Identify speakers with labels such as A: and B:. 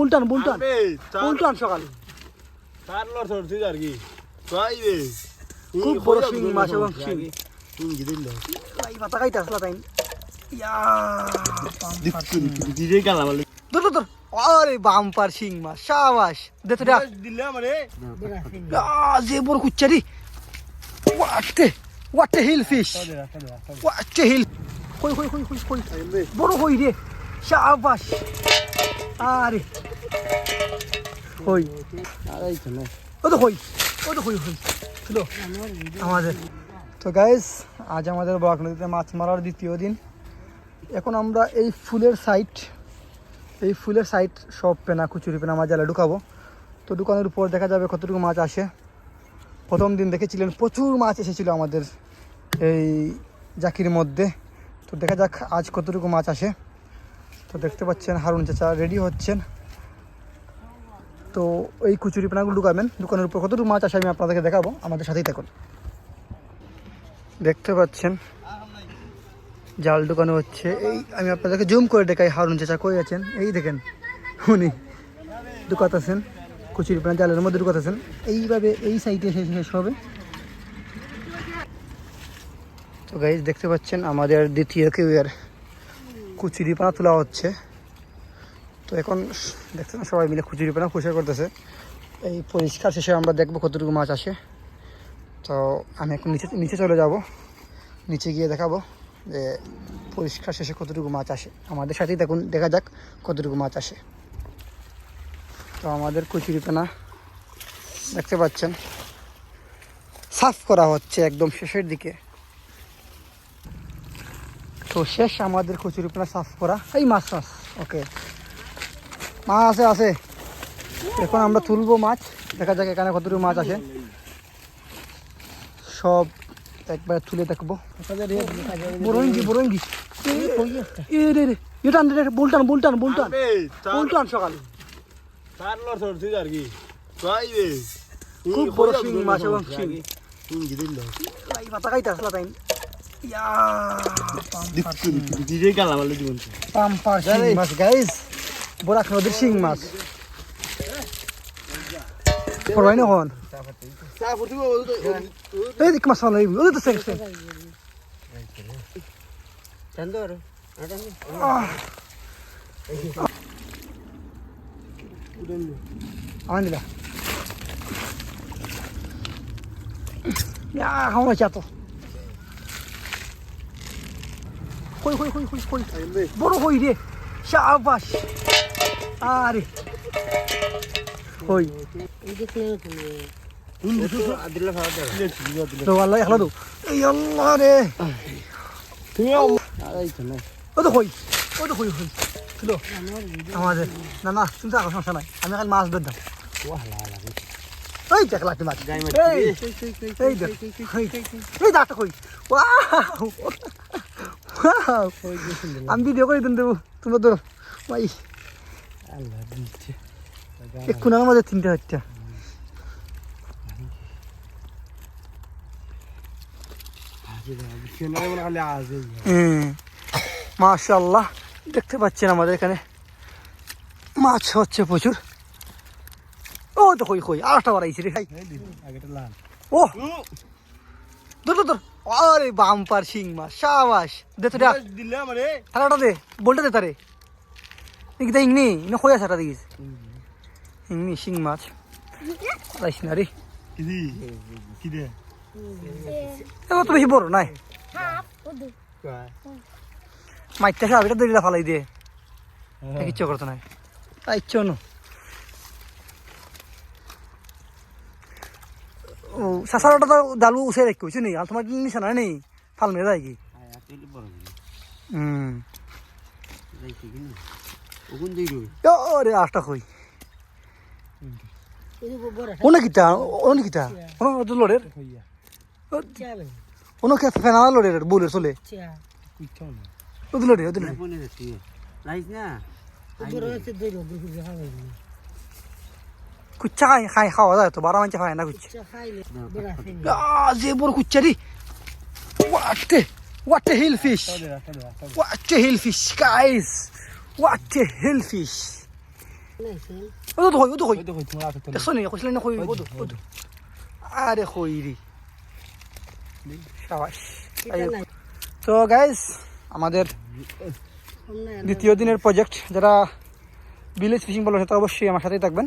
A: বুলটান বুলটান বুলটান সকাল।
B: চার লড় ধরছিস আর কি। তাই রে
A: খুব বড় শিং মাছ এবং শিং
B: শিং দিল?
A: এই মাথা খাইতে আসলা তাই ইয়া
B: দিদি গালা বলে
A: দূর দূর, দূর আরে বাম্পার শিং মাছ সাবাস। দে তো ডাক
B: দিলে আমারে।
A: যে বড় কুচ্চারি ওয়াটে ওয়াটে হিল ফিশ ওয়াটে হিল কই কই কই কই কই? বড় কই রে? সাবাস। আরে।
B: না
A: ও তো কই ও তো কই ছিল আমাদের। তো গাইস আজ আমাদের বরাক নদীতে মাছ মারার দ্বিতীয় দিন। এখন আমরা এই ফুলের সাইট এই ফুলের সাইট সব পেনা, কুচুরি পেনা মাছ জালে ঢুকাবো। তো ঢুকানোর উপর দেখা যাবে কতটুকু মাছ আসে। প্রথম দিন দেখেছিলেন প্রচুর মাছ এসেছিল আমাদের এই জাকির মধ্যে। তো দেখা যাক আজ কতটুকু মাছ আসে। তো দেখতে পাচ্ছেন, হারুন চাচা রেডি হচ্ছেন। তো এই কুচুরি পেনাগুলো ঢুকাবেন। দোকানের উপর কতটুকু মাছ আসে আমি আপনাদেরকে দেখাবো। আমাদের সাথেই থাকুন। দেখতে পাচ্ছেন, জাল ঢুকানো হচ্ছে। এই আমি আপনাদেরকে জুম করে দেখাই, হারুন চাচা কই আছেন? এই দেখেন, উনি ঢুকাতেছেন, কুচুরি পেনা জালের মধ্যে ঢুকাতেছেন। এইভাবে এই সাইডে শেষ শেষ হবে। তো গাইজ দেখতে পাচ্ছেন, আমাদের দ্বিতীয় কেউয়ের কুচুরি পানা তোলা হচ্ছে। তো এখন দেখতে না সবাই মিলে খুচুরি পানা পরিষ্কার করতেছে। এই পরিষ্কার শেষে আমরা দেখব কতটুকু মাছ আসে। তো আমি এখন নিচে নিচে চলে যাব। নিচে গিয়ে দেখাবো যে পরিষ্কার শেষে কতটুকু মাছ আসে। আমাদের সাথেই দেখুন, দেখা যাক কতটুকু মাছ আসে। তো আমাদের কচুরি পানা দেখতে পাচ্ছেন। সাফ করা হচ্ছে একদম শেষের দিকে। তো শেষ আমাদের কচুরি পানা সাফ করা। এই মাছ মাছ ওকে। মাছ আছে আছে। এখন আমরা তুলবো মাছ। দেখা যাক এখানে কতটুকু মাছ আছে। সব একবার তুলে দেখব। বরঙ্গি বরঙ্গি। এ রে রে এটা রে বুলটান বুলটান বুলটান।
B: আবে, চার-
A: বুলটান সকাল।
B: চার লড় ধরছিস আর কি।
A: খুব বড় শিং মাছ এবং শিং। মাথা খাইতে আসলা তাই। ইয়া
B: দিদি গালা বলে জীবন
A: পাম্পার শিং মাছ গাইস। বরাক নদীর শিং মাছ। পড়াই না হন
B: চা ফুটিব
A: এই দিক মাছ ভালো ওই তো সেং সেং
B: চন্দর
A: আন দিলা ইয়া খাওয়া কই কই কই কই কই বড় কই রে শাবাশ আরে কই
B: আদিল্লা
A: তো আল্লাহ একলা দো এই আল্লাহ রে
B: তুমি
A: ও তো কই ও তো কই কই ছিল আমাদের না না চিন্তা করার সমস্যা নাই আমি খালি মাছ বেঁধাম এই দেখ মাছ এই এই দেখ এই এই কই ওয়াও আমি ভিডিও করে দিন দেবো। তোমরা তো ভাই।
B: আল্লাহ দিচ্ছে
A: এক্ষুনি আমাদের তিনটে
B: খালি
A: মাশাল্লাহ দেখতে পাচ্ছেন আমাদের এখানে। মাছ হচ্ছে প্রচুর। ও তো কই কই আর একটা বাড়াইছি রে ভাই। ও! দূর দূর, দূর আরে বাম্পার শিং মাছ সাবাস। দে তো
B: দিলে আমারে।
A: থালাটা দে বলটা দে তারে। দেখি দে ইংনি না কই আছে দেখিস। ইংনি শিং মাছ। রাইস না রে।
B: কি দি
A: এবার তো বেশি বড় নাই। দড়িটা ফালাই দিয়ে কিচ্ছু করতো নাই। তাই ইচ্ছা ন। সাসারটা তো ডালু উসে রাখি হয়েছে নি আর তোমার নিশা না নেই। ফাল মেরে যায় কি হুম রে আটটা কই। লোডের? ফেনা লোডের বুলের চলে? লোডে লোডে।
B: না?
A: কুচ্চা খাই খাই খাওয়া যায় তো বারো মাঞ্চা খায় না কুচ্চা বড় কুচ্চা রে a, what a hillfish! What a hillfish, guys! What a hillfish! ও তো কই ও তো
B: তোমার
A: দেখছ নি কই ও তো ও তো আরে রে সাবাস তো গাইস আমাদের দ্বিতীয় দিনের প্রজেক্ট যারা ভিলেজ ফিশিং বলো সেটা অবশ্যই আমার সাথেই থাকবেন।